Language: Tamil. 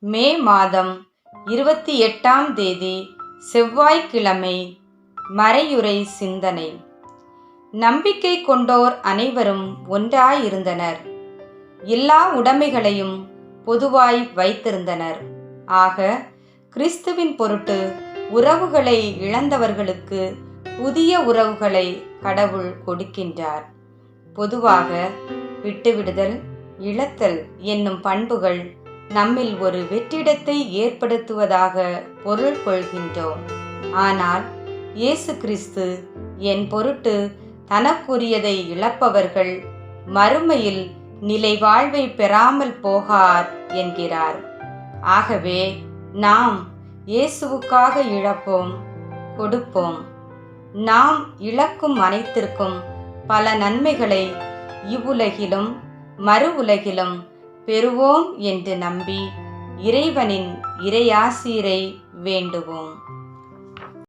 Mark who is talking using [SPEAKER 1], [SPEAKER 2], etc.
[SPEAKER 1] மே மாதம் இருபத்தி எட்டாம் தேதி செவ்வாய்க்கிழமை மறையுறை சிந்தனை. நம்பிக்கை கொண்டோர் அனைவரும் ஒன்றாயிருந்தனர். எல்லா உடைமைகளையும் பொதுவாய் வைத்திருந்தனர். ஆக கிறிஸ்துவின் பொருட்டு உறவுகளை இழந்தவர்களுக்கு புதிய உறவுகளை கடவுள் கொடுக்கின்றார். பொதுவாக விட்டுவிடுதல் இழத்தல் என்னும் பண்புகள் நம்மில் ஒரு வெற்றிடத்தை ஏற்படுத்துவதாக பொருள் கொள்கின்றோம். ஆனால் இயேசு கிறிஸ்து என் பொருட்டு தனக்குரியதை இழப்பவர்கள் மறுமையில் நிலை வாழ்வை பெறாமல் போகார் என்கிறார். ஆகவே நாம் இயேசுவுக்காக இழப்போம் கொடுப்போம். நாம் இழக்கும் அனைத்திற்கும் பல நன்மைகளை இவ்வுலகிலும் மறு உலகிலும் பெறுவோம் என்று நம்பி இறைவனின் இறையாசீரை வேண்டுவோம்.